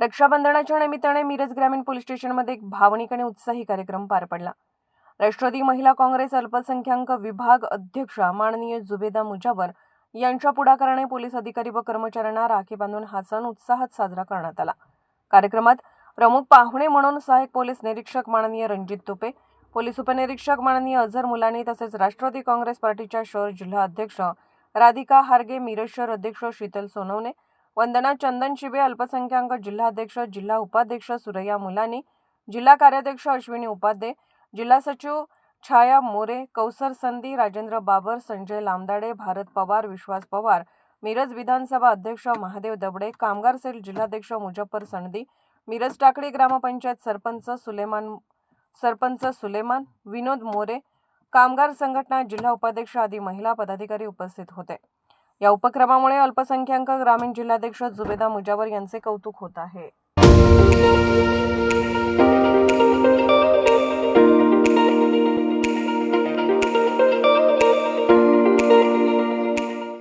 रक्षाबंधनाच्या निमित्ताने मिरज ग्रामीण पोलीस स्टेशनमध्ये एक भावनिक आणि उत्साही कार्यक्रम पार पडला. राष्ट्रवादी महिला काँग्रेस अल्पसंख्याक विभाग अध्यक्षा माननीय जुबेदा मुजावर यांच्या पुढाकाराने पोलीस अधिकारी व कर्मचाऱ्यांना राखी बांधून हा सण उत्साहात साजरा करण्यात आला. कार्यक्रमात प्रमुख पाहुणे म्हणून सहाय्यक पोलीस निरीक्षक माननीय रणजित तुपे पोलीस उपनिरीक्षक माननीय अझर मुलानी तसेच राष्ट्रवादी काँग्रेस पार्टीच्या शहर जिल्हा अध्यक्ष राधिका हार्गे मिरज शहर अध्यक्ष शीतल सोनवणे वंदना चंदन शिबे अल्पसंख्याक जिल्हाध्यक्ष जिल्हा उपाध्यक्ष सुरैया मुलानी जिल्हा कार्याध्यक्ष अश्विनी उपाध्ये जिल्हा सचिव छाया मोरे कौसर संधी राजेंद्र बाबर संजय लामदाडे भारत पवार विश्वास पवार मिरज विधानसभा अध्यक्ष महादेव दबडे कामगार सेल जिल्हाध्यक्ष मुजफ्फर सणदी मिरज टाकळी ग्रामपंचायत सरपंच सुलेमान सरपंच सुलेमान विनोद मोरे कामगार संघटना जिल्हा उपाध्यक्ष आदी महिला पदाधिकारी उपस्थित होते. या उपक्रमामुळे अल्पसंख्याक ग्रामीण जिल्हाध्यक्ष जुबेदा मुजावर यांचे कौतुक होत आहे.